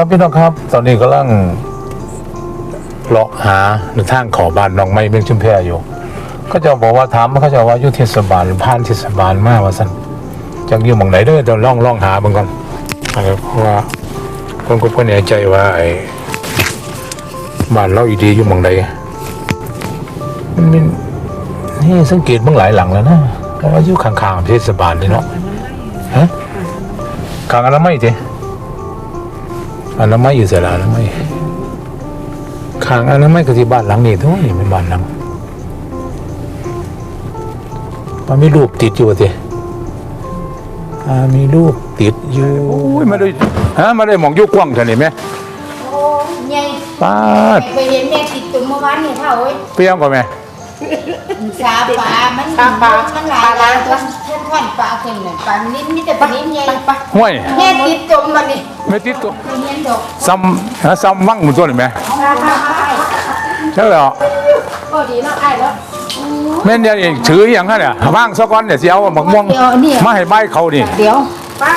ครับพี่น้องครับ ตอนนี้กำลังเลาะหาในทางขอบ้านน้องไม้เมืองชุมแพอยู่ก็จะบอกว่าถามเขาจะว่าอยู่เทศบาลผ่านเทศบาลมากว่าสันจังอยู่หมองไหนเด้อเดี๋ยวล่องล่องหาเบิ่งก่อนนะครับเพราะว่าคนก็บ่แน่ใจว่าไอ้บ้านเราอีดีอยู่หมองใดมันมีนี่สังเกตเบิ่งหลายหลังแล้วนะเพราะว่าอยู่ข้างๆเทศบาลเลยเนาะฮะข้างอนามัยติ อนามัยอยู่เสียแล้วอนามัยข้างอนามัยก็ที่บ้านหลังนี้ทั้งนี้เป็นบ้านหลังมันมีรูปติดอยู่สิอ่ามีรูปติดอยู่โอ้ยมาได้ฮะมาได้หมองอยุกว้างเท่านี้ไหมโอ้ยายป้าดไปเห็นแม่ติดตุ่มเมื่อวานนี่เท่าเอ้ยเปรี้ยวกว่าไหมสาปลามันมันหลายหลายตัวเช่น ท่อนปลาขึ้นน่ะปลานิ่มมีแต่ปลานิ่มใหญ่ห้วยแม่ติดตุ่มมานี่ไม่ติดตัวไปเห็นดอกซ้ำฮะซ้ำมั่งมันตัวนี่ไหมใช่เหรอพอดีเนาะไอ้แล้วแม่นยังเองถืออหย่างฮะเนี่ยว่างซะก่อนเนี่ยสิเอาหมักม่วงมาให้ใบเขานี่เดี๋ยวป้า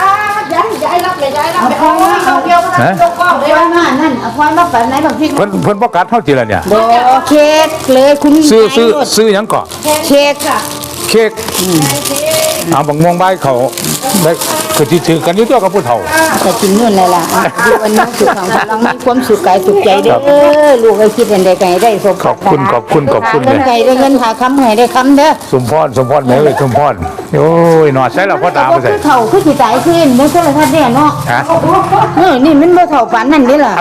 ย้ายย้ายรับเลยย้ายรับเอาเลยพอเอาเดียวฮะยกกล้องเอาไว้มานั่นเอาพอมาปานไหนบางทีเพิ่นเพิ่นบ่กัดเท่าจีละเนี่ยโดเค้กเลยคุณซื้อซื้อซื้อหยังก่อนเค้กค่ะ เค้กเอาบังม่วงใบเขาใบคือที่ถือกันอยู่ตัวกับผู้เฒ่าแต่กินนู่นเลยล่ะดูวันนี้สุขของพลังมีความสุขกายสุขใจเด้อลูกไอ้คิดอันใดไก่ได้สมขอบคุณขอบคุณขอบคุณ เงินไก่ได้เงินหาคำให้ได้คำเด้อ สมพรสมพรแม่เอ้ยสมพร โอ้ยหนอดใส่แล้วพ่อตาไปใส่ คือเฒ่าคือสิตายขึ้นบ่โทรทัศน์เนี่ยเนาะฮะ เออนี่มันบ่เฒ่าปานนั้นเด้ล่ะ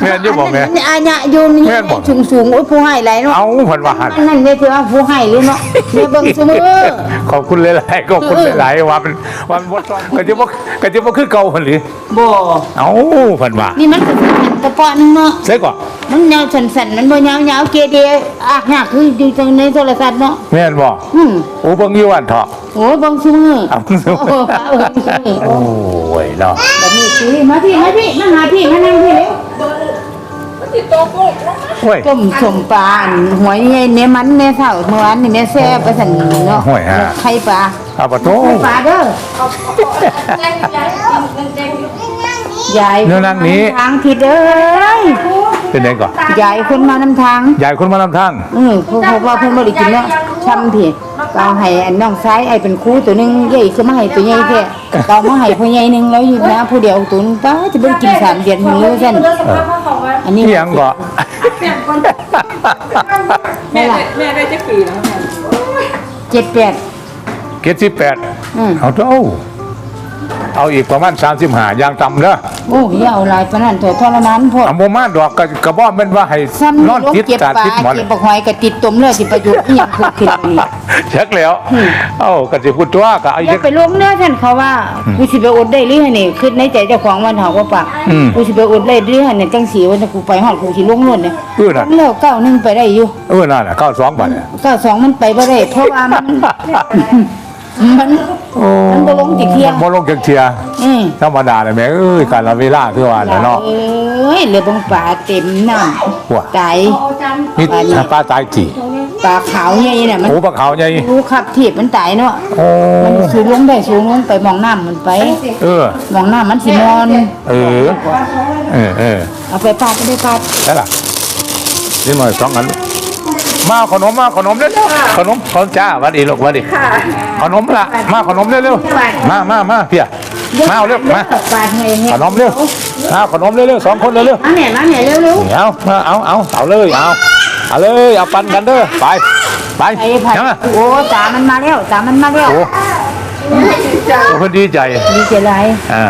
แม่นอยู่บ่แม่ นอาญะอยู่นี่แม่นบ่ สูงสูงๆโอ้ยผู้ให้หลายเนาะเอาเพิ่นว่าหันอันนั้นเนี่ยถือว่าผู้ให้หรือเนาะแม่เบิ่งซุมื้อขอบคุณหลายๆขอบคุณหลายๆว่าเป็นว่ามันบ่ซ้อมก็สิบ่ก็สิบ่คือเก่าเพิ่นหรือบ่เอ้าเพิ่นว่านี่มันก็เป็นกระเพาะนึงเนาะใส่ก่อนมันแนวสั่นๆมันบ่ยาวๆเกเดอะหักคืออยู่จังในโทรทัศน์เนาะแม่นบ่อืมโอ้เบิ่งอยู่อันเถาะโอ้ยเบิ่งซุมือเอาเบิ่งซุมื้อ โอ้ยเบิ่งซุมือโอ้ยเนาะแบบนี้สิมาพี่มาพี่มาหาพี่มานั่งพี่เร็วติดตัวปุ๊บโอ้ยต้มสมปลาอันหวยใหญ่แม่มันแม่เฒ่าเมื่อวานนี่แม่แซ่บไปสั่นเนาะโอ้ยฮะ ไข่ปลาเอาปะโตไข่ปลาเด้อ ยายเนื้อนั่งนี้ ทางผิดเอ้ยเป็นไงก่อนยายคนมานำทางยายคนมานำทาง เออเพราะเพราะว่าเพิ่นบ่ได้กินเนาะช้ำผิด เอาให้อันน้องซ้ายไอ้เป็นครูตัวหนึงใหญ่คือมาให้ตัวใหญ่แท้เอามาให้ผู้ใหญ่หนึงแล้วอยู่นะผู้เดียวตัวหนึงป้าจะบ่ได้กินสามเดือนมื้อซั่นอันนี้นี่ยังก่อนแม่แม่ได้จะปีแล้วเจ็ดแปดเกตสิบแปดอืมเอาเท่า เอาอีกประมาณสามสิบห้าอย่างต่ำเด้อโอ้ยเอาหลายปานนั้นเถอะทรมานโพดเอาโมมาดอกกระกระบอกมันว่าให้ซ้ำนอนลงติดเก็บตาปลาติดหมอนเก็บบักหอยก็ติดตมเลยสิประยุกต์อีหยังเกิดขึ้นนี่เช็คแล้วเอ้ากระสิพูดตัวกะไอ้อย่าเช็คไปลงเนื้อท่านเขาว่ากูสิไปอดได้หรือนี่คิดในใจเจ้าของวันเฮาว่าปากอืมกูสิไปอดได้หรือนี่จังสีว่ากูไปฮอดกูสิลงนู่นเนี่ยเออน่ะแล้วเก้าหนึงไปได้อยู่ เออนั่นน่ะเข้าสองบาทเนี่ย เก้าสองมันไปบ่ได้เพราะว่ามัน มันมันบ่ลงติเที่ยงบ่ลงจังเทียอืมธรรมดาเลยแม่เอ้ยการละเวลาคือว่าแหละเนาะเอ้ยเรือบังปลาเต็มน้ว้าำตายนี่ปลาตายจีปลาขาวใหญ่น่ะมันโอ้ปลาขาวใหญ่รู้ขับถีบมันตายเนาะโอ้มันสูงลงได้สูงลงไปมองน้ำมันไป เออมองน้ำมันสิมอน เออ เออเออเอาไปปาดก็ได้ปาดได้ล่ะนี่หน่อยสองอัน มาขนมมาขนมเร็วๆขนมขนมจ้าหวัดดีลูกหวัดดีขนมละมาขนมเร็วๆมามามาเพียมาเอาเร็วมาปาดเงี้ยเงี้ขยนมเร็วมาขนมเร็วๆสองคนเร็วมาแม่มาแม่เร็วเร็วๆเอามาเอาเอาเอาเลยเอาเอาเลยเอาปันกันเด้อไปไปไอ้ผัดยังอะโอ้ตามันมาแล้วตามันมาแล้วโอ้โอ้เพิ่นดีใจดีใจไรอ่า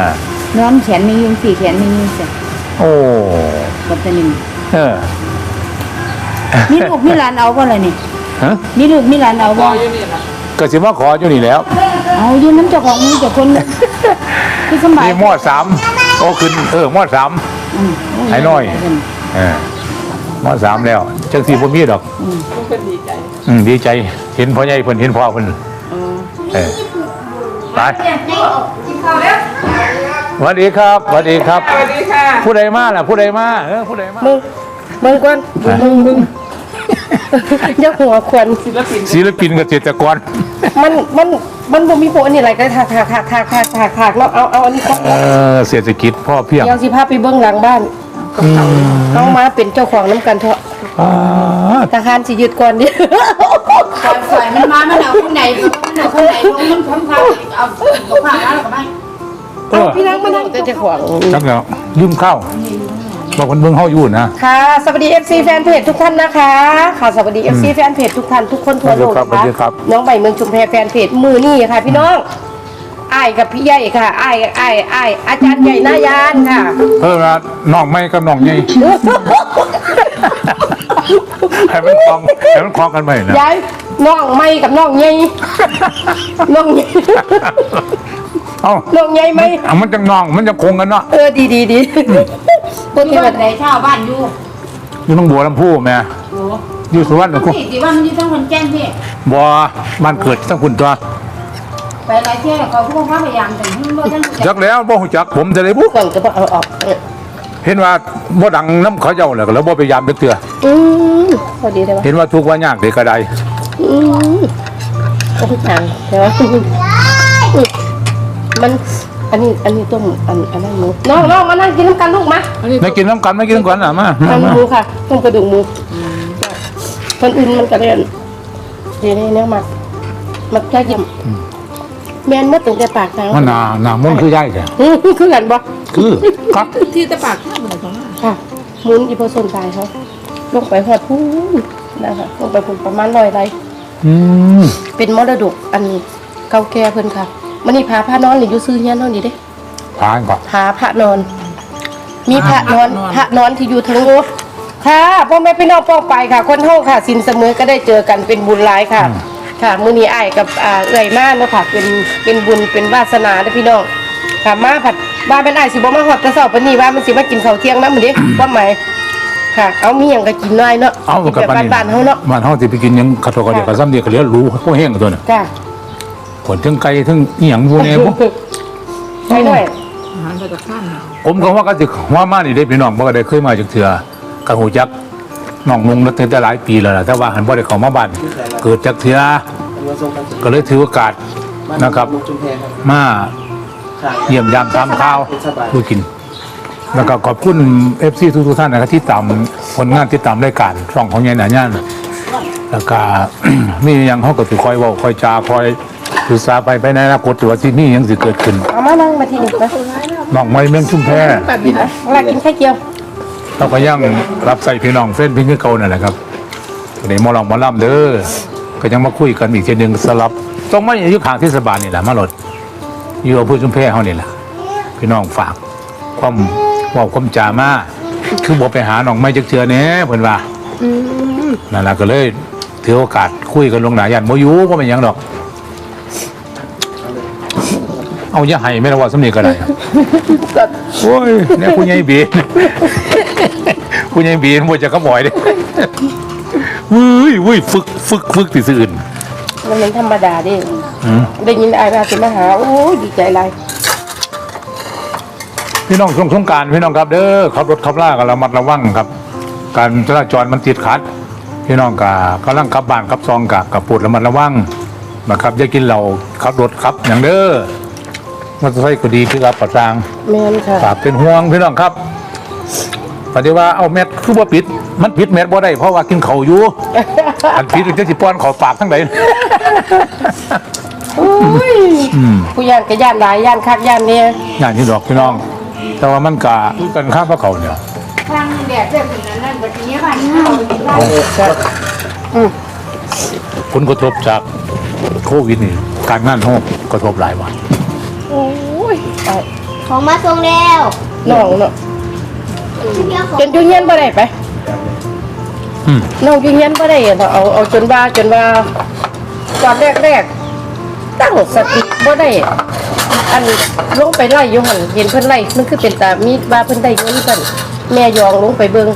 นอนแขนมียุงสี่แขนมียุงเสร็จโอ้กับตัวหนึ่งเออ มีลูกมีหลานเอาบ่ล่ะนี่ฮะมีลูกมีหลานเอาบ่อยู่นี่ล่ะก็สิมาขออยู่นี่แล้วเอาอยู่น้ำเจ้าของมือเจ้าคนคือสำบายนี่มอดสามโอ้ขึ้นเออมอดสามอืมไอ้น้อยเออมอดสามแล้วจังสีบ่มีดอกทุกคนดีใจอืมดีใจเห็นพ่อใหญ่เพิ่นเห็นพ่อเพิ่นเออไปกินข้าวแล้วสวัสดีครับสวัสดีครับสวัสดีค่ะผู้ใดมาล่ะผู้ใดมาเออผู้ใดมามึงมึงก่อนมึงมึง อย่าหัวควรศิลปินศิลปินเกษตรกร มันมันมันบ่มีโปอันนี้อะไรก็ถากถากถากถากถากถากถากเนาะเอาเอาอันนี้ก่อนเออเศรษฐกิจพ่อเพียงเดี๋ยวสิพาไปเบื้องหลังบ้านเอามาเป็นเจ้าของน้ำกันเถอะอ่าทหารสิยึดก่อนดิก่อนสอยมันมามันเอาคนไหนมันเอาคนไหนลงมันพ้นพาเอาเอาผ้าแล้วก็ไม่เออพี่นางมานั่งเจ้าของจักแล้วลืมเข้า บอกคนเบิ่งเฮาอยู่นะ ค่ะ สวัสดี FC แฟนเพจทุกท่านนะคะ ค่ะ สวัสดี FC แฟนเพจทุกท่านทุกคนทั่วโลกสวัสดีครับน้องใบเมืองชุมแพแฟนเพจมือนี่ค่ะ พี่น้องอ้ายกับพี่ใหญ่ค่ะอ้ายอ้ายอ้ายอาจารย์ใหญ่หน้ายานค่ะ เพิ่มนะน้องไม่กับน้องใหญ่ให้มันคลองให้มันคลองกันไปนะ ย้ายน้องไม่กับน้องใหญ่น้องใหญ่ เอ้าน้องใหญ่ไหมอะมันจังน้องมันจะคงกันเนาะเออดีดีดีคนที่ที่บ้ามันนไหนเช่าบ้านอยู่อยู่น้องบัวลำพูแม่โอ้อยู่สุวรรณภูมิที่ที่บ้านมันอยู่ต้องคนแจ้งพี่บัวบ้านเกิดทั้งคุณตัวไปหลายเที่ยวเขาก็พยายามแต่มันบ่ทันจักแล้วบ่ฮู้จักผมจะได้บุก่อนก็บอกเอาออกเออเห็นว่าบ่ดังน้ำเขาเจ้าแล้วก็แล้วบ่พยายามจักเทื่ออืมพอดีได้ปะเห็นว่าทุกข์ว่ายากเด็กก็ได้อืมโอ้ยจังแต่ว่า มัน อันนี้ อันนี้ต้ม อัน อันนั้นหมูน้องน้องมานั่งกินน้ำกันลูกมาไม่กินน้ำกันไม่กินน้ำกันอะมามาทำมาหมูค่ะ ต้มกระดูกหมูคนอื่นมันก็เรียนเดี๋ยวนี้เนี่ยมักมักแค่กินแมนเมื่อตั้งแต่ปากทางมันหนาหนามันคือย่ายจ้ะอืมคือกันบ่คือครับที่ตะปากข้าวเหมือนของเราค่ะหมุนอีโพสนตายเขาลงไปหอดพูนนะคะลงไปพูนประมาณร้อยไรอืมเป็นมรดกอันเก่าแก่เพิ่นค่ะ มันนี่พาพระนอนหรืออยู่ซื้อเฮียนเท่านี้เด้ผ่านก่อนพาพระนอน มีพระนอนพระนอนที่อยู่ถึงโอ้ค่ะพ่อแม่พี่น้องป้องไปค่ะ คนเฮาค่ะ สินเสมอก็ได้เจอกันเป็นบุญหลายค่ะ ค่ะมื้อนี้อ้ายกับอ่าเอื้อยมาเนาะค่ะเป็นเป็นบุญเป็นวาสนาเด้อพี่น้องค่ะมาผัดว่าเป็นอ้ายสิบ่มาฮอดแต่เช้าปานนี้ว่ามันสิมากินข้าวเที่ยงนำมื้อนี้ความหมายค่ะ เอามีหยังก็กินหน่อยเนาะเอากับแบบปานนี้บ้านๆเฮาเนาะบ้านเฮาที่ไปกินหยังกระโตกกระเดียกกระซ้ำเดียวกระเหลียวรู้พวกแห้งตัวน่ะจ้าผลถึงไก่ถึงอีหยังพวกนี้บ่ใช่หน่อยอาหารมาจากข้ามเราผมก็ว่าก็สิว่ามานี่ได้พี่น้องบ่ก็ได้เคยมาจักเทื่อกับหูจักน้องนุงตั้งแต่หลายปีแล้วล่ะแต่ว่าหันบ่ได้เข้ามาบ้านเกิดจักเทื่อก็เลยถือโอกาสนะครับ จุมแพครับมาเยี่ยมยามตามข่าวดูกิน แล้วก็ขอบคุณเอฟซีทุกๆท่านนะครับที่ตามผลงานที่ตามรายการช่องของยายหนาย่านแล้วก็ มีหยังเขาก็ถือคอยเว่าคอยจาคอย ศึกษาไปไปในอนาคตว่าที่นี่ยังสิเกิดขึ้นเอามานั่งมาที่นี่นะน้องไม้เมืองชุมแพแบบนี้นะเวลากินไข่เจียวเราก็ยังรับใส่พี่น้องเฟ้นพี่คือเก่านั่นแหละครับในมอลองมอล่ำเด้อก็ยังมาคุยกันอีกทีหนึ่งสลับต้องมาอยู่ข้างเทศบาลนี่แหละมาหลดอยู่กับผู้ชุมแพเขานี่แหละพี่น้องฝากความเว่าความจามาคือบอกไปหาน้องไม่จักเทือเนี้เพิ่นว่านั่นแหละก็เลยถือโอกาสคุยกันลงหนายันโมยูก็ไม่นหยังดอก เอาอย่าให้ไม่ระว่าสำเนียงก็ได้โอ้ยเนี่ยผู้ใหญ่บีนผู้ใหญ่บีนบ่จะกระบ่อยเด้วื้ยวื้ยฝึกฝึกฝึกติดอื่นมันเป็นธรรมดาดิอืมได้ยินอายมาสิมาหา โอ้ยดีใจไรพี่น้องช่วงสงกรารพี่น้องครับเด้อขับรถขับล่ากันระมัดระวังครับ การจราจรมันติดขัด พี่น้องกกำลังขับบ้านขับซองกะกับปวดระมัดระวังนะครับอย่ากินเหล้าขับรถขับอย่างเด้อ มอเตอร์ไซค์ก็ดีคือกับประจางแม่นค่ะฝากเป็นห่วงพี่น้องครับปฏิว่าเอาแมทคือว่าปิด มันปิดแมทบ่ได้เพราะว่ากินเขาวอยู่ อันปิดจะสิป้อนเขอปากทั้งใดอุ้ยผู้ย่านก็ย่านหลายย่านคักย่านเนี่ยอย่างที่ดอกพี่น้อง แต่ว่ามันกะกันข้ามพระเขาเนี่ยทางแดดเรื่องนั้นนั่นบัดนี้บ้านนี้เอาไปกินได้ผลกระทบจากโควิดนี่การงานห้องกระทบหลายวันโอ้ยเอา ของมาส่งแล้วน้องเนาะเที่ยวของจนอยู่เฮียนบ่ได้ไปอืมน้องอยู่เฮียนบ่ได้อะเนาะเอาเอาจนว่าจนว่าตอนแรกๆตั้งสติบ่ได้ อันลงไปไล่อยู่หั่นเห็นเพิ่นไล่มันคือเป็นตามีดว่าเพิ่นได้เงินกันแม่ยองลงไปเบิ่ง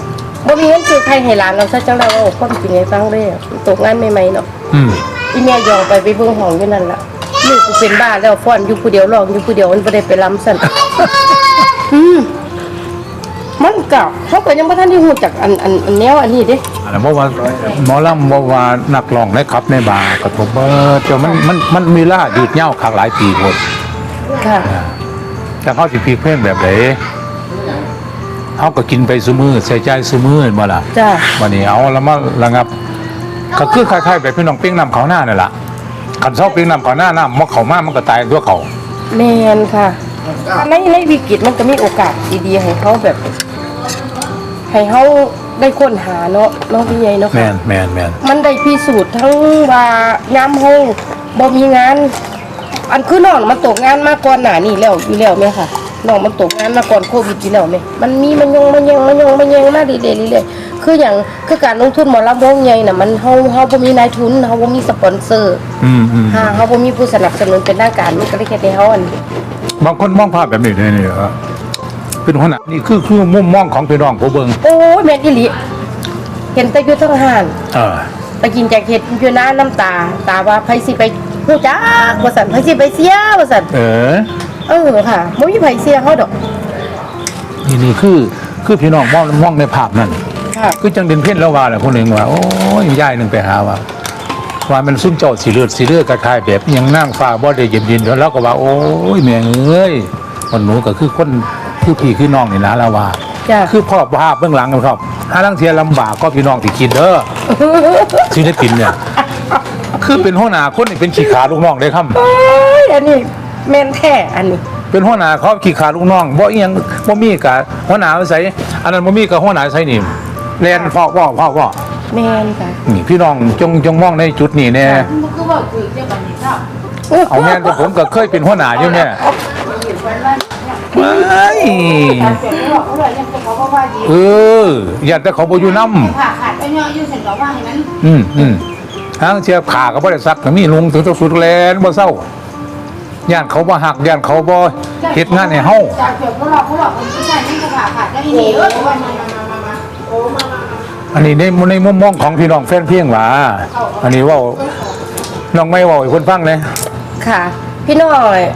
บ่มีเงินซื้อไข่ให้หลานเราซะจังแล้วเอาความจริงให้ฟังเด้อตกงานใหม่ๆเนาะ อืมอีแม่ยองไปไปเบิ่งห้องอยู่นั่นล่ะลูกกูเป็นบ้าแล้วฟ้อนอยู่ผู้เดียวร้องอยู่ผู้เดียวมันบ่ได้ไปล้ำสั่น อืมมันก็เขาก็ยังบ่ทันได้ฮู้จักอันอันอันแนวอันนี้เด้อะไรเพราะว่าหมอลำบอกว่านักร้องในครับในบาร์กับผมเออเจ้ามันมันมันมีล่ายืดเหย้าคักหลายปีหมดค่ะแต่เขาสิพีเพลงแบบไหนเขาก็กินไปซุมือใส่ใจซุมือเห็นบ่ล่ะจ้าวันนี้เอาแล้วมาระงับ ก็คือคล้ายๆแบบพี่น้องปิ้งน้ำเขาหน้านี่นแหละขันเศร้าปิ้งน้ำเขาหน้าน้ำมกเขามามันก็ตายตัวเขาแม่นค่ะ ในในวิกฤตมันก็มีโอกาสดีๆให้เขาแบบ ให้เขาได้ค้นหาเนาะเน้องพี่ใหญ่เนาะแมค่ะนแมนแมนมันได้พิสูจน์ทั้งว่ายามเฮาบ่มีงาน อันคือน้องมันตกงานมาก่อนหน้านี้แล้วอยู่แล้วแม่ค่ะน้องมันตกงานมาก่อนโควิดอยู่แล้วแม่มันมีมันยงมันยังมันยงมันยังมาเรื่อยๆเรื่อยๆคืออย่างคือการลงทุนหมอลำวงใหญ่น่ะมันเฮาเฮาบ่มีนายทุนเฮาบ่มีสปอนเซอร์อืมอืมหาเฮาบ่มีผู้สนับสนุนเป็นทางการมันก็เลยเฮ็ดให้เฮาอัน บางคนมองภาพแบบนี้เนี่ยนี่เออเป็นหัวหน้านี่คือคือมุมมองของพี่น้องผู้เบิ่งโอ้ยแม่นอีหลีเห็นแต่อยู่ทั้งห้านเออไปกินแจกเห็ดอยู่หน้าน้ำตา ตาว่าไผสิไปฮู้จักว่าซั่นไผสิไปเสียว่าซั่นเออ เออค่ะบ่มีไผเสียเฮาดอก นี่นี่คือคือพี่น้องมองมองในภาพนั่นค่ะ คือจังเด่นเพ่นแล้วว่าแหละคนหนึ่งว่าโอ้ยยายหนึ่งไปหาว่า ว่ามันซุ่มเจ้าสีเลือดสีเลือดคล้ายๆแบบอิหยังนั่งฟ้าบ่ได้เย็นดินแล้วเราก็ว่า โอ้ยแม่เอ้ยคนหนูก็คือคนคือพี่คือน้องนี่นะแล้วว่าจ้ะคือพ่อภาพเบื้องหลังครับถ้าลังเทียลำบากก็พี่น้องที่คิดเด้อศิลปินเนี่ยคือเป็นหัวหน้าคนนี่เป็นขี้ขาลูกน้องได้ครับเอ้ยอันนี้แม่นแท้อันนี้ เป็นหัวหน้าเขาขี้ขาลูกน้องบ่อีหยังบ่มีกะหัวหน้าใส่อันนั้นบ่มีกับหัวหน้าใส่นี่แล่นพ่อพ่อพ่อพ่อแม่นค่ะ นี่พี่น้องจงจงมองในจุดนี้แน่เอาแม่นก็ผมก็เคยเป็นหัวหน้าอยู่แม่ไม่เอออยากแต่เขาบ่อยู่นำขาขาดไปเนาะอยู่เสร็จแล้วว่าให้มันอืมอืมทางเชียบขาก็บ่ได้ซักก็มีลุงถึงต้องสุดแลนบ่เศร้าย่านเขาบ่หักย่านเขาบ่เฮ็ดงานให้เฮาจากเกี่ยวกับเราเขาบอกคนผู้ชายนี่ก็ขาขาดได้ดีเออมามามามามาโอ้มามา อันนี้ในในมุมมองของพี่น้องแฟนเพลงหว่าอันนี้เว่าน้องไม่เว้าให้คนฟังเลยค่ะ พี่น้อง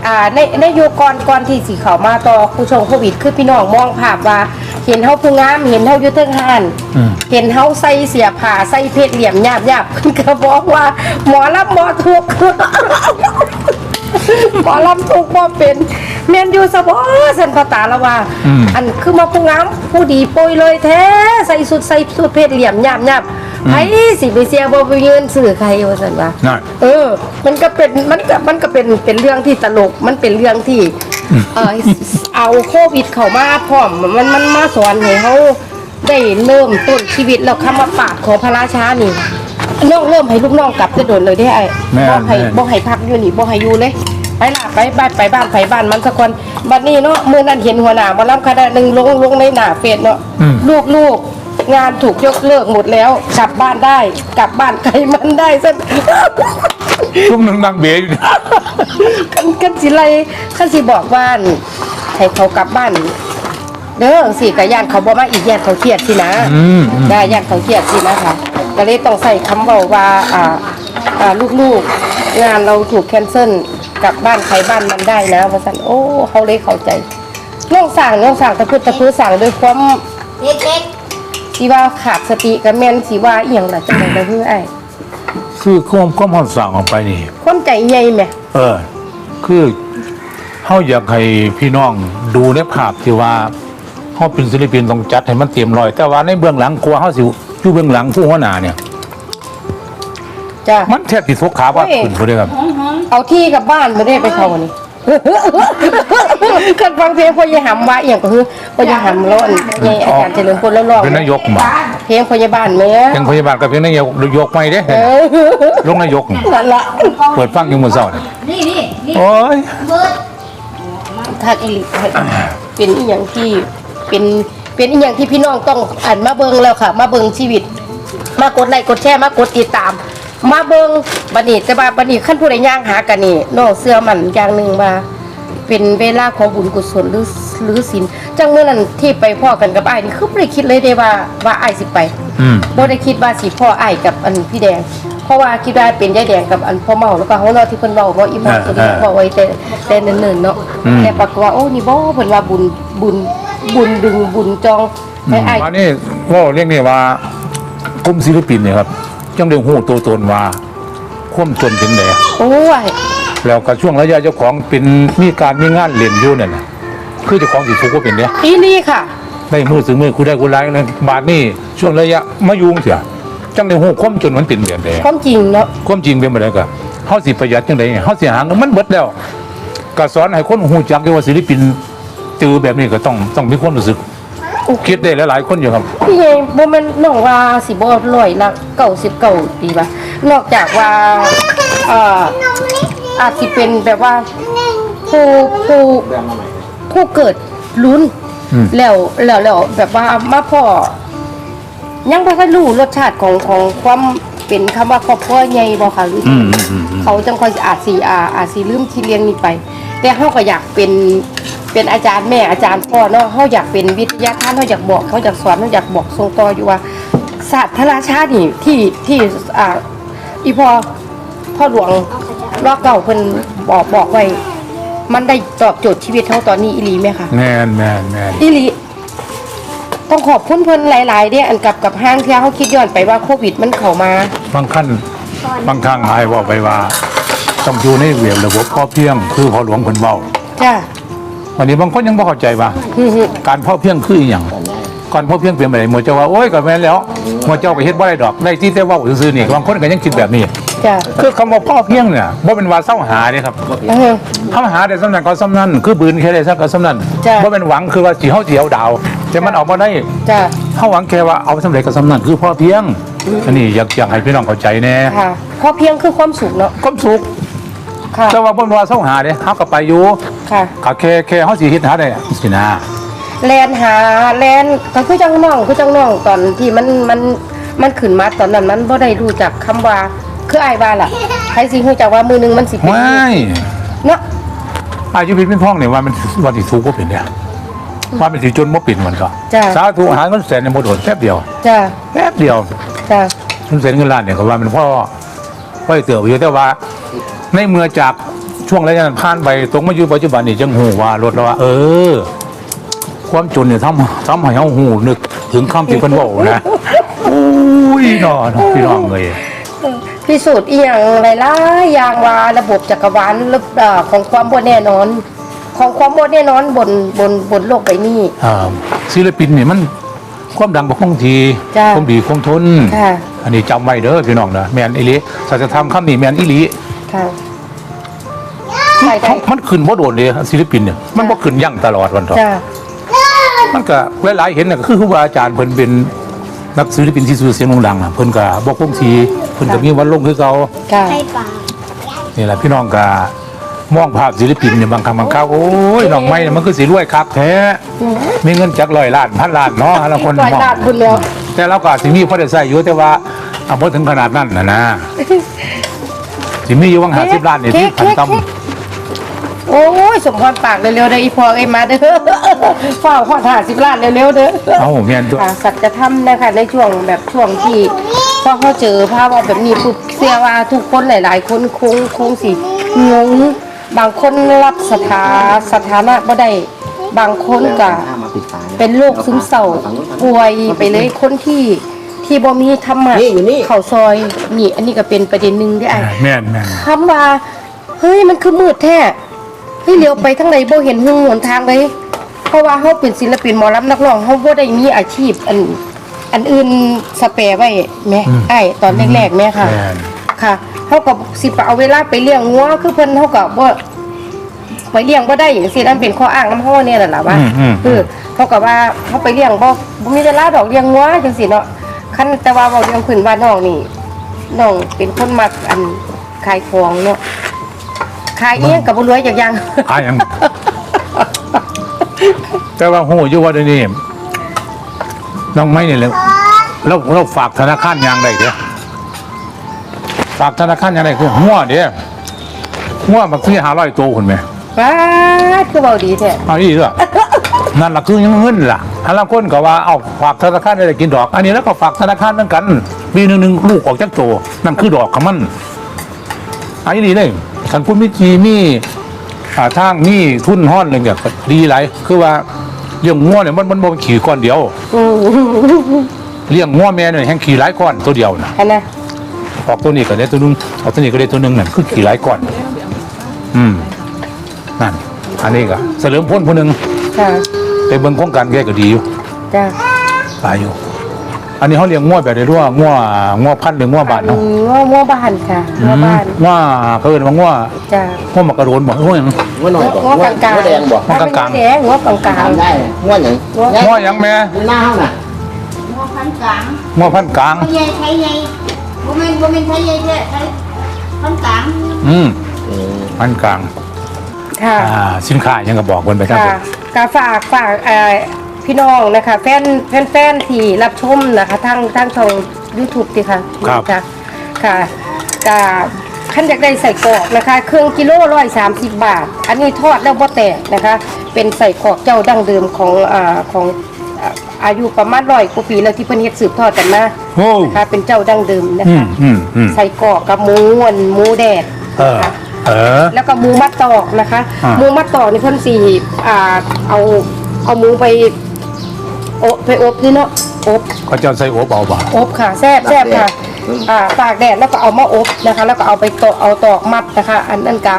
อ่าในในยุคก่อนก่อนที่สิเข้ามาต่อผู้ชงโควิด คือพี่น้องมองภาพว่า เห็นเฮาผู้งามเห็นเฮาอยู่เทิงห้านอืม เห็นเฮาใส่เสียผ้าใส่เพชรเหลี่ยมหยาบๆเพิ่นก็บอกว่าหมอลำหมอทุกข์ หมอลำทุกข์บ่เป็นแม่นอยู่ซะบ่สันพตาละว่า อืม อันคือมาผู้งามผู้ดีโปรยเลยแท้ใส่สุดใส่สุดเพชรเหลี่ยมหยาบๆไผสิไปเสียบ่ไปยืนซื้อใครว่าซั่นว่า นั่น เออ มันก็เป็น มันก็ มันก็เป็น เป็นเรื่องที่ตลก มันเป็นเรื่องที่ เออเอาโควิดเข้ามาพร้อม มัน มันมาสอนให้เขาได้เริ่มต้นชีวิตแล้วคำว่าปากของพระราชานี่ น้องเริ่มให้ลูกน้องกลับจะโดนเลยได้ไอ้แม่นบ่ให้แม่น บ่ให้พักอยู่นี่บ่ให้อยู่เลย ไปล่ะไปบ้านไปบ้านไปบ้านมันสักคนบัดนี้เนาะมื้อนั้นเห็นหัวหน้ามาลํคณะหนึงลงลงในหน้าเฟซเนาะอืม ลูกลูกงานถูกยกเลิกหมดแล้ว กลับบ้านได้ กลับบ้านใครมันได้ซะซุ่มหนึงดังเบยอยู่กันกันสิไรกันสิบอกว่าอั่นให้เขากลับบ้านเด้อสิกะย่านเขาบอกมาอีกย่านเขาเครียดสินะอืมอืมได้ย่านเขาเครียดสินะคะ ก็เลยต้องใส่คำบอกว่าอ่าอ่าลูกๆ งานเราถูกแคนเซิลกลับบ้านใครบ้านมันได้นะว่าสันโอ้เขาเลยเข้าใจน้องสั่งน้องสั่งตะพื้ตะพื้สั่งด้วยความเล็กสิว่าขาดสติกับแม่นสิว่าอีหยังล่ะจังได๋ก็คือไอ้ายคือความความหอนสั่งออกไปนี่คนใจใหญ่แหมเออ คือเฮาอยากให้พี่น้องดูในภาพที่ว่า เฮาเป็นศิลปินต้องจัดให้มันเต็มร้อย แต่ว่าในเบื้องหลังกลัวเฮาสิอยู่เบื้องหลังผู้หัวหน้าเนี่ย จ้ะมันแทบสิทกขาว่าเฮ้ยขึ้นบ่ได้ครับเอาที่กลับบ้านไม่ได้ไปเขานี่กันฟังเพลงพ่อยายหำว่าอหย่างก็คือพ่อยายหำแล้วอันยายอาจารย์เฉลิมพลแล้วร้องเป็นนายกบ่เพลงพ่อยายบ้านแม่ยังพยาบาลกับเพียงนายกยกไม่เด้เออลงนายกนี่นั่นละเปิดฟังอยู่มื้อเช้านี่นี่นี่นี่โอ้ยๆเบิร์ดทักอีหลิเป็นอีหยังที่ เป็นเป็นอีหยังที่พี่น้องต้องอ่านมาเบิ่งแล้วค่ะ มาเบิ่งชีวิต มากดไลค์กดแชร์มากดติดตาม มาเบิ่งบัดนี้แต่ว่าบัดนี้ขั้นผู้ใดย่างหากันนี่น้องเสื้อมันอย่างหนึงว่า เป็นเวลาของบุญกุศลหรือหรือศีลจังเมื่อนั้นที่ไปพ่อกันกับอ้ายนี่คือบ่ได้คิดเลยเด้ว่าว่าอ้ายสิไป อืม บ่ได้คิดว่าสิพ่ออ้ายกับอันพี่แดง เพราะว่าคิดว่าเป็นยายแดงกับอันพ่อเมาแล้วก็เฮาเนาะที่เพิ่นเว้าบ่อีหมอตัวนี้อ่าเว้าไว้แต่แต่เนิ่นๆเนาะอืม แต่ปรากฏว่าโอ้นี่บ่เพิ่นว่าบุญบุญ บุญดึงบุญจองให้ไอ้ายมานี่ว่าเรียกนี่ว่ากลุ่มศิลปินเนี่ยครับจังได้หูตัวตนว่าความจนเป็นไงโอ้ยแล้วก็ช่วงระยะเจ้าของเป็นมีการมีงานเล่นอยู่นั่นน่ะคือเจ้าของสิทุกข์ก็เป็นเนี่ยอีนี่ค่ะได้มือถึงมือคุได้คุไร้เลยบาทนี่ช่วงระยะมายุงเสียจังได้หูความจนมันเป็นแบบใดความจริงเนาะความจริงเป็นแบบใดก็เฮาสิประหยัดจังไดเฮาสิหาเงินมันเบิดแล้วก็สอนให้คนฮู้จักอยู่ว่าศิลปิน เจอแบบนี้ก็ต้องต้องมีความรู้สึกคิดได้หลายๆคนอยู่ครับพี่เองบ่แม่นน้องว่าสิบ่ร้อยละ99ปีป่ะนอกจากว่าเอ่ออาจสิเป็นแบบว่าผู้ผู้ผู้เกิดลุ้น อืม แล้วแล้วแล้วแบบว่ามาพ่อ ยังบ่ค่อยรู้รสชาติของของความเป็นคำว่าครอบครัวใหญ่บ่ค่ะหรือออืมอืมอืมอืมเขาจังค่อยอาจสิอาอาจสิลืมที่เรียนนี้ไป แต่เฮาก็อยากเป็น เป็นอาจารย์แม่อาจารย์พ่อเนาะเฮาอยากเป็นวิทยาทานเฮาอยากบอกเขาอยากสอนเฮาอยากบอกส่งต่ออยู่ว่าศาสตร์พระราชานี่ที่ที่อ่าอีพ่อพ่อหลวงรอเก่าเพิ่นบอกบอกไว้ มันได้ตอบโจทย์ชีวิตเฮาตอนนี้อีหลีไหมคะแม่นแม่นแม่นอีหลีต้องขอบคุณเพิ่นหลายๆเด้อันกับกับห้างที่เขาคิดย้อนไปว่าโควิดมันเข้ามาบางขั้นบางครั้งหายว่าไปว่า ต้องอยู่ในเวียระบบพ่อเพียง คือพอหลวงเพิ่นเว้าจ้า วันนี้บางคนยังบ่เข้าใจว่าฮึ่มการพ่อเพียงคืออหย่างก่อนพ่อเพียงเป็นแบบไหนหมอเจ้าว่าโอ้ยก็แม่นแล้วหมอเจ้าก็เฮ็ดบ่ได้ดอกได้ที่แต่เว้าซื่อๆนี่บางคนก็ยังคิดแบบนี้ๆจ้าคือคำว่าพ่อเพียงเนี่ยบ่เป็นว่าเศร้าหาเด้ครับเออเฮาหาได้สำนั้นก็สำนั้นคือบืนแค่ได้สักก็สำนั้นจ้ะบ่เป็นหวังคือว่าสิเฮาสิเอาดาว แต่มันออกมาได้จ้าเฮาหวังแค่ว่าเอาสำเร็จก็สำนั้นคือพ่อเพียงอันนี้อยากอยากให้พี่น้องเข้าใจแน่ค่ะเพราะเพียงคือความสุขเนาะความสุข ค่ะ แต่ว่าบ่เป็นว่าเศร้าหาเด้เฮาก็ไปอยู่ค่ะก็แค่แค่เฮาสิเฮ็ดหาได้สินะแลนหาแลนก็คือจังน้องคือจังน้องตอนที่มันมันมันขึ้นมาตอนนั้นมันบ่ได้รู้จักคำว่าคืออายว่าล่ะใครสิรู้จักว่ามือหนึงมันสิเป็นไม่เนาะอายุพิษเป็นพ่องเนี่ยว่ามันวันที่ถูกก็เป็นเนี่ยว่ามันสิจนบ่เป็นมันก็จ้าสาธุหาเงินแสนในโมโดดแป๊บเดียวจ้าแป๊บเดียวจ้าเงินแสนเงินล้านเนี่ยก็ว่ามันพ่อพ่อเติบอยู่แต่ว่า ในเมื่อจากช่วงระยะนั้นผ่านไปตรงมาอยู่ปัจจุบันนี่จังหูว่ารถแล้วว่า เออ ความจนเนี่ยทำทำให้เฮาหูนึกถึงคำที่เพิ่นบอกนะโอ้ยนอนพี่น้องเลยพิสูจน์อีหยังหลายๆอย่างว่าระบบจักรวาลระเอ่อของความบ่แน่นอน ของความบ่แน่นอนบนบนบนโลกใบนี้อ่าศิลปินเนี่ยมันความดังบ่คงทีจ้ะความดีคงทนค่ะอันนี้จำไว้เด้อพี่น้องนะแมนอีหลีสัจธรรมคำนี้แมนอีหลี ค่ะใช่ได้มันขึ้นบ่โดดเลยศิลปินเนี่ยมันบ่ขึ้นยั่งตลอดวันต่อ จ้ามันก็หลายๆเห็นน่ะก็คือครูบาอาจารย์เพิ่นเป็นนักศิลปินที่ชื่อเสียงโด่งดังน่ะเพิ่นก็บ่คงทีเพิ่นก็มีวันลงคือเก่าค่ะ ให้ปลานี่แหละพี่น้องก็มองภาพศิลปินเนี่ยบางครั้งบางคราวโอ้ยน้องไม้เนี่ยมันคือสิรวยคักแท้มีเงินจักร้อยล้านพันล้านเนาะแต่ละคนปล่อยมอง ลาดบุญแล้ว แต่เราก็สิมีพอได้ใช้อยู่แต่ว่าเอาบ่ถึงขนาดนั้นน่ะนะ สิมีอยู่วัง50ล้านนี่ที่พันต่ำโอ้ยสมพรปากเร็วๆเด้ออีพอไอ้มาเด้อเฝ้าขอถ่าสิบล้านเร็วๆเด้อเอ้าแม่นตัวค่ะสัจธรรมนะคะในช่วงแบบช่วงที่พอเขาเจอภาพว่าแบบนี้ปุ๊บเชื่อว่าทุกคนหลาย ๆ คนคงคงสิงงบางคนรับสถาสถานะบ่ได้บางคนก็เป็นโรคซึมเศร้าป่วยไปเลยคนที่ ที่บ่มีธรรมะนี่อยู่นี่ เข้าซอยนี่ อันนี้ก็เป็นประเด็นหนึงได้ไอ้แม่นแม่นคำว่าเฮ้ยมันคือมืดแท้เฮ้ยเลี้ยวไปทางไหนบ่เห็นหงหนทางเลย เพราะว่าเฮาเป็นศิลปินหมอลำนักร้องเฮาบ่ได้มีอาชีพอันอันอื่นสเปรไว้แม่ไอ้ตอนแรกๆแม่ค่ะ แม่น ค่ะเฮาก็สิไปเอาเวลาไปเลี้ยงงัวคือเพิ่นเฮาก็บ่ไปเลี้ยงบ่ได้อย่างซี่นั่นเป็นข้ออ้างนำเฮาเนี่ยแหละล่ะว่าอืมอืมคือเขาก็ว่าเฮาไปเลี้ยงบ่บ่มีเวลาดอกเลี้ยงงัวจังซี่เนาะ คันแต่ว่าเว้าเรื่องพื้นบ้านน้องนี่น้องเป็นคนมักอันขายของเนาะขายเองก็บ่รวยจักอย่างอายังแต่ว่าหูอยู่ว่าเดี๋ยวนี้น้องไม้เนี่ยเลยเราเราฝากธนาคารยางได้เด้อฝากธนาคารยางได้คือหัวเด้อหัวมันคือหาร้อยตัวคนไหมว้าดคือเบาดีแท้เอาอีกเหรอ นั่นล่ะคือยังเงินล่ะอันละคนก็ว่าเอาฝากธนาคารได้กินดอก อันนี้แล้วก็ฝากธนาคารเหมือนกันปีหนึ่งหนึ่งลูกออกจากโตนั่นคือดอกของมันอันนี้ดีเลยคันพูดมิจีมีอ่าทางมีทุนห้อนเลยแบบดีหลายคือว่าเลี้ยงงัวเนี่ยมันมันบ่ขี่ก้อนเดียวอืมเลี้ยงงัวแม่เนี่ยแห่งขี่หลายก้อนตัวเดียวน่ะอันนะออกตัวนี้ก็ได้ตัวนึงออกตัวนี้ก็ได้ตัวนึงนั่นคือขี่หลายก้อน อืมนั่นอันนี้ก็เสริมพ้นผู้หนึง ค่ะไปเบิ่งโครงการแกก็ดีอยู่จ้ะหลายอยู่ อันนี้เขาเลี้ยงงัวแบบได้รู้ว่างัวงัวพันธุ์หรืองัวบาทอืเนาะมง้อง้อบ้านค่ะง้อบ้านงัวเขาเอิ้นว่างัวจ้ะงัวมักกระโดนบ่งัวหยังง้อหน่อยบอกง้อกลางกลางง้อแดงบอกง้อกลางๆ แดงง้อกลางกลางทำได้ง้อหยังงัวหยังแม่หน้าเฮาน่ะหัวพันกลางงัวพันธุ์กลางไทยใหญ่ไทยใหญ่บ่แม่นบ่แม่นไทยใหญ่แท้ไทยพันกลางอืมอืมพันธุ์กลาง ค่ะ อ่าสินค้ายังก็บอกเพิ่นไปครับค่ะ กาฝากฝากเอ่อพี่น้องนะคะ แฟนแฟนแฟนที่รับชมนะคะทางทางช่อง YouTube ติค่ะครับ ค่ะค่ะกาขั้นอยากได้ใส่กรอกนะคะ เครื่องกิโลร้อยสามสิบบาท อันนี้ทอดแล้วบ่แตกนะคะ เป็นใส่กรอกเจ้าดั้งเดิมของอ่าของอ่าอายุประมาณร้อยกว่าปีแล้วที่เพิ่นเฮ็ดสืบทอดกันมาโอ้นะคะเป็นเจ้าดั้งเดิมนะอืคะมอืมอืม ใส่กรอกกับหมูอ้วนหมูแดดเออ นะคะ เออ แล้วก็หมูมัดตอกนะคะอ่า หมูมัดตอกนี่เพิ่นสีอ่าเอาเอาหมูไปโอบไปอบนี่เนาะอบเขาเจ้าใส่อบเอาบ่อบค่ะแซ่บแซ่บค่ะอ่าตากแดดแล้วก็เอามาอบนะคะ แล้วก็เอาไปตอกเอาตอกมัดนะคะ อันนั้นก็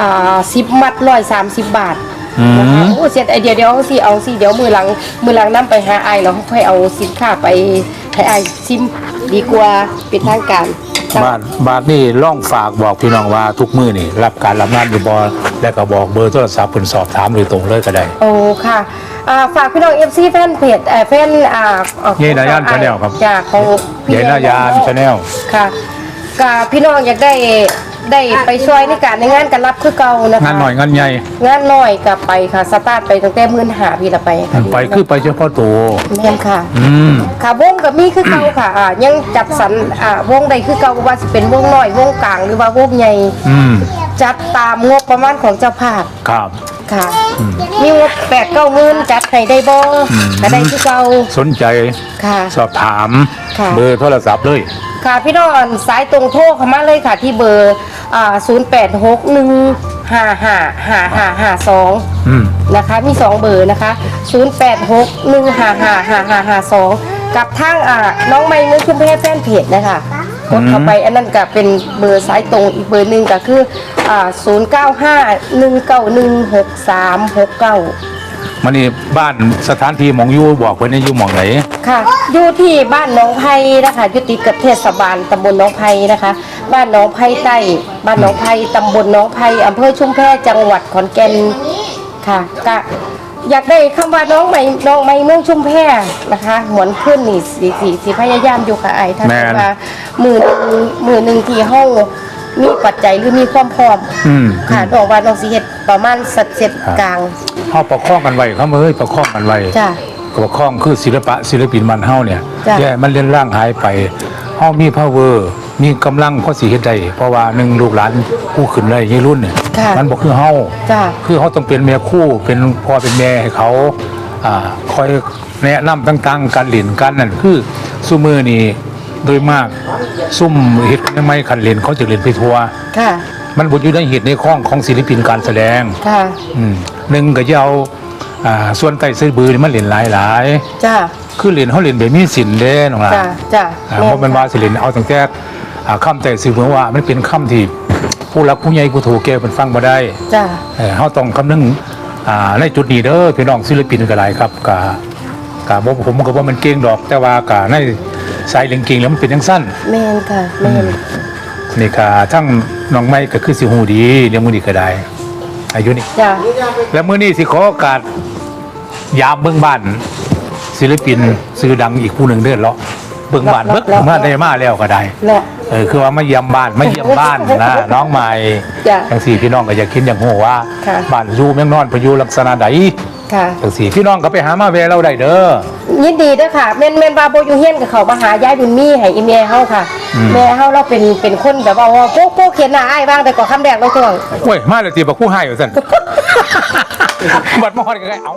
อ่าสิบมัดร้อยสามสิบบาทอืนะคะมโอ้เสียดไอเดียเดี๋ยวเอาสิเอาสิเดี๋ยวมือหลังมือหลังนํไปหาไอายแล้วค่อยเอาสินค้าไปให้ไอายซิมดีกว่าเป็นทางการ บาทบาทนี่ล่องฝากบอกพี่น้องว่าทุกมื้อนี่ รับการรับงานอยู่บ่แล้วก็บอกเบอร์โทรศัพท์เพิ่นสอบถามโดยตรงเลยก็ได้ โอ้ค่ะอ่าฝากพี่น้องเอฟซีแฟนเพจเอ่อแฟนอ่าอ่อเยนายาน Channel ครับ จ้าของพี่ เยนายานชาแนล ค่ะกับพี่น้องอยากได้ ได้ไปช่วยในการในงานกันรับคือเก่านะคะงานหน่อยงานใหญ่งานน้อยกับไปค่ะสตาร์ทไปตั้งแต่มื่นหาพี่ละไปค่ะไปคือไปเฉพาะตัวแม่นค่ะอืมค่ะวงกับมีคือเก่าค่ะอ่ายังจัดสรรอ่าวงใดคือเก่าว่าสิเป็นวงน้อยวงกลางหรือว่าวงใหญ่อืมจัดตามงบประมาณของเจ้าภาพครับค่ะมีงบแปดเก้าหมื่นจัดให้ได้บ่ก็ได้คือเก่าสนใจค่ะ สอบถามค่ะเบอร์โทรศัพท์เลย ค่ะพี่น้องสายตรงโทรเข้ามาเลยค่ะที่เบอร์อ่า0 8 6 1 5 5 5 5 5 2อืม นะคะมี2เบอร์นะคะ0 8 6 1 5 5 5 5 5 2กับทางอ่าน้องไม้เมืองชุมแพรแฟนเพจนะคะกดเข้าไปอันนั้นก็เป็นเบอร์สายตรงอีกเบอร์หนึ่งก็คืออ่า0 9 5 1 9 1 6 3 6 9มั นนี่บ้านสถานที่หมองอยู่บอกเพิ่นให้อยู่หมองไหนค่ะอยู่ที่บ้านหน้องไผ่นะคะอยู่ติดกับเทศบาลตำบลหน้องไผ่นะคะ บ้านหน้องไผ่ใต้บ้านหน้องไผ่ตำบลหน้องไผ่อำเภอชุมแพจังหวัดขอนแก่นค่ะก็อยากได้คำว่าน้องใหม่น้องใหม่เมืองชุมแพนะคะหวนขึ้นนี่สีสีสีพยายามอยู่ค่ะไอ้ถ้าแม่นว่ามือหนึ่งมือหนึ่งที่ห้อง มีปัจจัยหรือมีความพร้อมอืมค่ะน้องว่าน้องสีเฮ็ดประมาณสัดเสร็จกลางเฮาประคองกันไว้ครับเอ้ยประคองกันไว้จ้ะประคองคือศิลปะศิลปินมันเฮาเนี่ยจ้ะแย่มันเลียนร่างหายไปเฮามี power มีกำลังพอสิเฮ็ดได้เพราะว่าหนึ่งลูกหลานผู้ขึ้นเลยยี่รุ่นเนี่ยค่ะมันบ่คือเฮาจ้ะคือเขาต้องเป็นแม่คู่เป็นพ่อเป็นแม่ให้เขาอ่าคอยแนะนำต่างๆ การเล่นกันนั่นคือซุมือนี่ โดยมากซุ่มเฮ็ดไม่คันเล่นเขาจะเล่นไปทัวค่ะ มันบ่อยู่ในเหตุในข้องของศิลปินการแสดงค่ะ อืมหนึ่งก็จะเอาอ่าส่วนใต้ซื้อบือนี่มันเล่นหลายจ้า ๆคือเล่นเขาเล่นแบบมีสินเด้น้องล่ะจ้าจ้าอ่าเพราะมันว่าสิเล่นเอาตั้งแต่อ่าคำแต่ซื้อบือว่ามันเป็นคำที่ผู้รักผู้ใหญ่ผู้ถูกแก่มันฟังบ่ได้ จ้า เอ่อเขาต้องคำนึงอ่าในจุดนี้เด้อพี่น้องศิลปินก็หลายครับกะกะบ่ผมก็บ่ามันเก่งดอกแต่ว่ากะใน สายเรื่องเก่งแล้วมันเป็นจังสั้น แม่นค่ะแม่นนี่กะทั้งน้องไม้ก็คือสิฮู้ดีเรื่องมื้อนี้ก็ได้ อายุนี่จ้าแล้วมื้อนี้สิขอโอกาสยามเบิ่งบ้านศิลปินชื่อดังอีกผู้หนึงเด้อเลาะเบิ่งบ้านเบิ่งมาได้มาแล้วก็ได้ เนาะ เออคือว่ามาเยี่ยมบ้านมาเยี่ยมบ้านนะ น้องใหม่จ้ะจังสี่พี่น้องก็อยากคิดอย่างโหว่า ค่ะ บ้านอยู่เมืองนอนไปอยู่ลักษณะใด ค่ะจังสี่พี่น้องก็ไปหามาแวเราได้เด้อ ยินดีเด้อค่ะแม่นแม่นว่าโบอยู่เฮียนกับเขามาหายายบุญมีให้อีเมเฮาค่ะ อืม แม่เฮาเราเป็นเป็นคนแบบว่าว่าโป๊กโป๊กเขียนหน้าอ้ายบ้างแต่ก่อนคำแรกเราช่วงโอ้ย มาเลยตีบักคู่ให้อยู่สั่น บัดมอดกันไงเอ้า